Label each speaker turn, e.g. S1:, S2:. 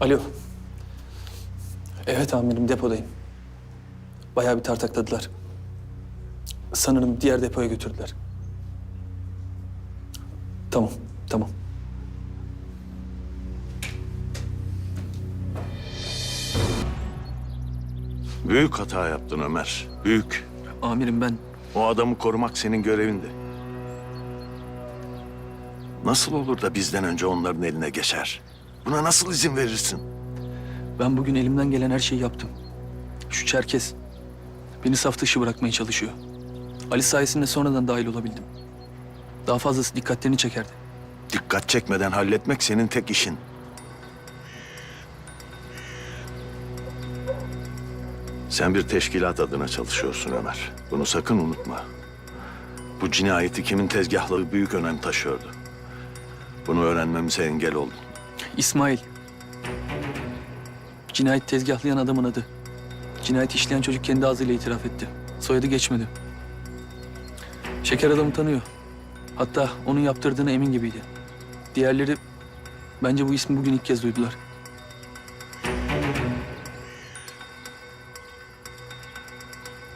S1: Alo. Evet amirim depodayım. Bayağı bir tartakladılar. Sanırım diğer depoya götürdüler. Tamam, tamam.
S2: Büyük hata yaptın Ömer. Büyük.
S1: Amirim ben
S2: O adamı korumak senin görevindi. Nasıl olur da bizden önce onların eline geçer? Buna nasıl izin verirsin?
S1: ben bugün elimden gelen her şeyi yaptım. Şu Çerkes beni saf dışı bırakmaya çalışıyor. Ali sayesinde sonradan dahil olabildim. Daha fazlası dikkatlerini çekerdi.
S2: Dikkat çekmeden halletmek senin tek işin. Sen bir teşkilat adına çalışıyorsun Ömer. Bunu sakın unutma. Bu cinayeti kimin tezgahlığı büyük önem taşıyordu. Bunu öğrenmemize engel oldun.
S1: İsmail. Cinayet tezgahlayan adamın adı. Cinayet işleyen çocuk kendi ağzıyla itiraf etti. Soyadı geçmedi. Şeker adamı tanıyor. Hatta onun yaptırdığına emin gibiydi. Diğerleri bence bu ismi bugün ilk kez duydular.